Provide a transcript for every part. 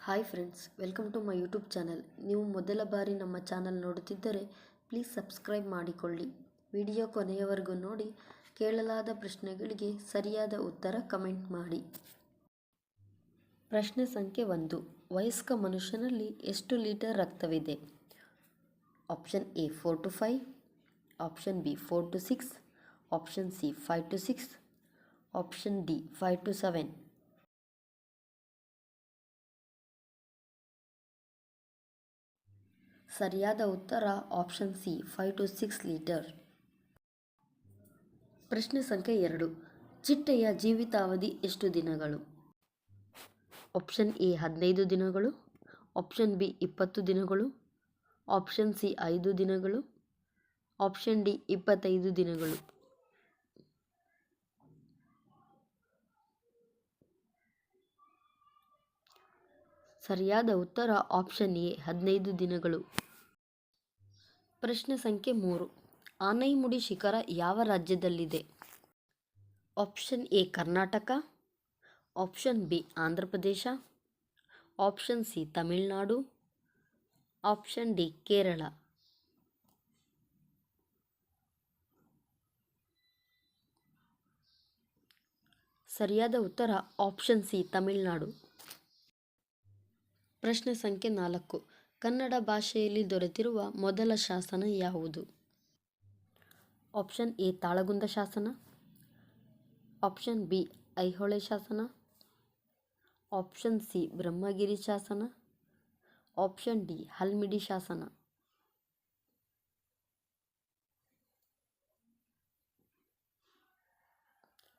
Hi friends welcome to my YouTube channel ನೀವು ಮೊದಲ ಬಾರಿ ನಮ್ಮ ಚಾನಲ್ ನೋಡುತ್ತಿದ್ದರೆ ಪ್ಲೀಸ್ ಸಬ್ಸ್ಕ್ರೈಬ್ ಮಾಡಿಕೊಳ್ಳಿ. ವಿಡಿಯೋ ಕೊನೆಯವರೆಗೂ ನೋಡಿ, ಕೇಳಲಾದ ಪ್ರಶ್ನೆಗಳಿಗೆ ಸರಿಯಾದ ಉತ್ತರ ಕಮೆಂಟ್ ಮಾಡಿ. ಪ್ರಶ್ನೆ ಸಂಖ್ಯೆ ಒಂದು. ವಯಸ್ಕ ಮನುಷ್ಯನಲ್ಲಿ ಎಷ್ಟು litre ರಕ್ತವಿದೆ? Option A four to five option B four to six option C five to six option D five to seven ಸರಿಯಾದ ಉತ್ತರ option C five to six litre ಪ್ರಶ್ನೆ ಸಂಖ್ಯೆ ಎರಡು, ಚಿಟ್ಟೆಯ ಜೀವಿತಾವಧಿ ಎಷ್ಟು ದಿನಗಳು? ಆಪ್ಷನ್ ಎ, ಹದಿನೈದು ದಿನಗಳು. ಆಪ್ಷನ್ ಬಿ, ಇಪ್ಪತ್ತು ದಿನಗಳು. ಆಪ್ಷನ್ ಸಿ, ಐದು ದಿನಗಳು. ಆಪ್ಷನ್ ಡಿ, ಇಪ್ಪತ್ತೈದು ದಿನಗಳು. ಸರಿಯಾದ ಉತ್ತರ ಆಪ್ಷನ್ ಎ, ಹದಿನೈದು ದಿನಗಳು. ಪ್ರಶ್ನೆ ಸಂಖ್ಯೆ ಮೂರು. ಆನೈಮುಡಿ ಶಿಖರ ಯಾವ ರಾಜ್ಯದಲ್ಲಿದೆ? Option A Karnataka, option B Andhra Pradesh option C Tamil Nadu, option D Kerala. ಸರಿಯಾದ ಉತ್ತರ ಆಪ್ಷನ್ ಸಿ ತಮಿಳುನಾಡು. ಪ್ರಶ್ನೆ ಸಂಖ್ಯೆ ನಾಲ್ಕು. ಕನ್ನಡ ಭಾಷೆಯಲ್ಲಿ ದೊರೆತಿರುವ ಮೊದಲ ಶಾಸನ ಯಾವುದು? ಆಪ್ಷನ್ ಎ, ತಾಳಗುಂದ ಶಾಸನ. ಆಪ್ಷನ್ ಬಿ, ಐಹೊಳೆ ಶಾಸನ. ಆಪ್ಷನ್ ಸಿ, ಬ್ರಹ್ಮಗಿರಿ ಶಾಸನ. ಆಪ್ಷನ್ ಡಿ, ಹಲ್ಮಿಡಿ ಶಾಸನ.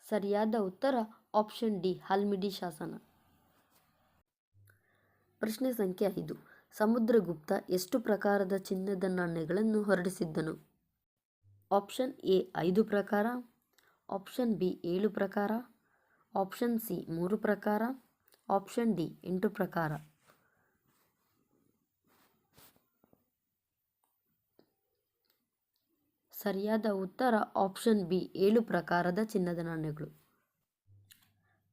ಸರಿಯಾದ ಉತ್ತರ ಆಪ್ಷನ್ ಡಿ, ಹಲ್ಮಿಡಿ ಶಾಸನ. ಪ್ರಶ್ನೆ ಸಂಖ್ಯೆ ಐದು. ಸಮುದ್ರಗುಪ್ತ ಎಷ್ಟು ಪ್ರಕಾರದ ಚಿನ್ನದ ನಾಣ್ಯಗಳನ್ನು ಹೊರಡಿಸಿದ್ದನು? ಆಪ್ಷನ್ ಎ ಐದು ಪ್ರಕಾರ, ಆಪ್ಷನ್ ಬಿ ಏಳು ಪ್ರಕಾರ, ಆಪ್ಷನ್ ಸಿ ಮೂರು ಪ್ರಕಾರ, ಆಪ್ಷನ್ ಡಿ ಎಂಟು ಪ್ರಕಾರ. ಸರಿಯಾದ ಉತ್ತರ ಆಪ್ಷನ್ ಬಿ ಏಳು ಪ್ರಕಾರದ ಚಿನ್ನದ ನಾಣ್ಯಗಳು.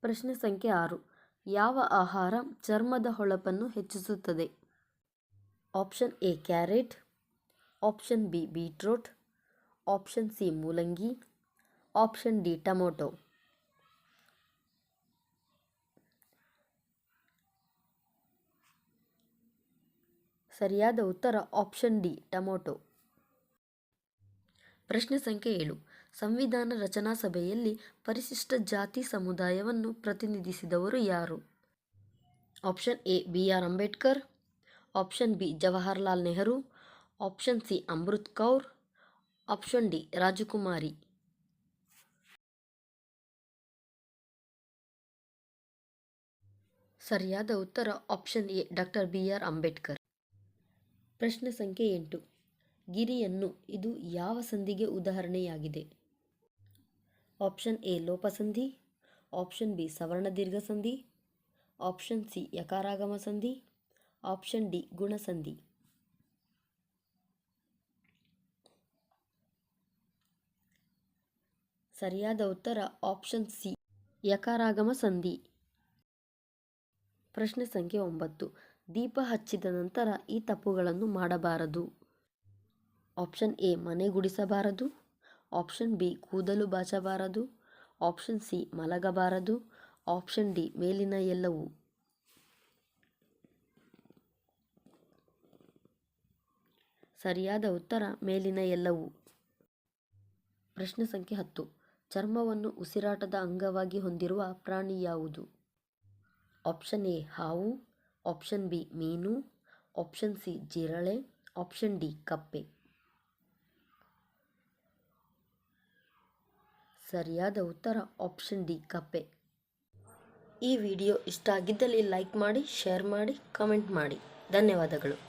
ಪ್ರಶ್ನೆ ಸಂಖ್ಯೆ ಆರು, ಯಾವ ಆಹಾರ ಚರ್ಮದ ಹೊಳಪನ್ನು ಹೆಚ್ಚಿಸುತ್ತದೆ? Option A carrot option B beetroot option C ಮೂಲಂಗಿ ಆಪ್ಷನ್ ಡಿ ಟೊಮೊಟೊ ಸರಿಯಾದ ಉತ್ತರ ಆಪ್ಷನ್ ಡಿ ಟೊಮೊಟೊ ಪ್ರಶ್ನೆ ಸಂಖ್ಯೆ ಏಳು. ಸಂವಿಧಾನ ರಚನಾ ಸಭೆಯಲ್ಲಿ ಪರಿಶಿಷ್ಟ ಜಾತಿ ಸಮುದಾಯವನ್ನು ಪ್ರತಿನಿಧಿಸಿದವರು ಯಾರು? Option A B R Ambedkar option B Jawaharlal Nehru option C Amrit Kaur option D Rajkumari ಸರಿಯಾದ ಉತ್ತರ option A doctor B R Ambedkar ಪ್ರಶ್ನೆ ಸಂಖ್ಯೆ ಎಂಟು. ಗಿರಿಯನ್ನು ಇದು ಯಾವ ಸಂಧಿಗೆ ಉದಾಹರಣೆಯಾಗಿದೆ? ಆಪ್ಷನ್ ಎ ಲೋಪಸಂಧಿ ಆಪ್ಷನ್ ಬಿ ಸವರ್ಣ ದೀರ್ಘ ಸಂಧಿ. ಆಪ್ಷನ್ ಸಿ ಯಕಾರಾಗಮ ಸಂಧಿ. ಆಪ್ಷನ್ ಡಿ, ಗುಣಸಂಧಿ. ಸರಿಯಾದ ಉತ್ತರ, ಆಪ್ಷನ್ ಸಿ, ಯಕಾರಾಗಮ ಸಂಧಿ. ಪ್ರಶ್ನೆ ಸಂಖ್ಯೆ ಒಂಬತ್ತು. ದೀಪ ಹಚ್ಚಿದ ನಂತರ ಈ ತಪ್ಪುಗಳನ್ನು ಮಾಡಬಾರದು. ಆಪ್ಷನ್ ಎ, ಮನೆ ಗುಡಿಸಬಾರದು. ಆಪ್ಷನ್ ಬಿ, ಕೂದಲು ಬಾಚಬಾರದು. ಆಪ್ಷನ್ ಸಿ, ಮಲಗಬಾರದು. ಆಪ್ಷನ್ ಡಿ, ಮೇಲಿನ ಎಲ್ಲವೂ. ಸರಿಯಾದ ಉತ್ತರ ಮೇಲಿನ ಎಲ್ಲವೂ. ಪ್ರಶ್ನೆ ಸಂಖ್ಯೆ ಹತ್ತು. ಚರ್ಮವನ್ನು ಉಸಿರಾಟದ ಅಂಗವಾಗಿ ಹೊಂದಿರುವ ಪ್ರಾಣಿ ಯಾವುದು? ಆಪ್ಷನ್ ಎ, ಹಾವು. ಆಪ್ಷನ್ ಬಿ, ಮೀನು. ಆಪ್ಷನ್ ಸಿ, ಜಿರಳೆ. ಆಪ್ಷನ್ ಡಿ, ಕಪ್ಪೆ. ಸರಿಯಾದ ಉತ್ತರ ಆಪ್ಷನ್ ಡಿ, ಕಪ್ಪೆ. ಈ ವಿಡಿಯೋ ಇಷ್ಟ ಆಗಿದ್ದಲ್ಲಿ ಲೈಕ್ ಮಾಡಿ, ಶೇರ್ ಮಾಡಿ, ಕಮೆಂಟ್ ಮಾಡಿ. ಧನ್ಯವಾದಗಳು.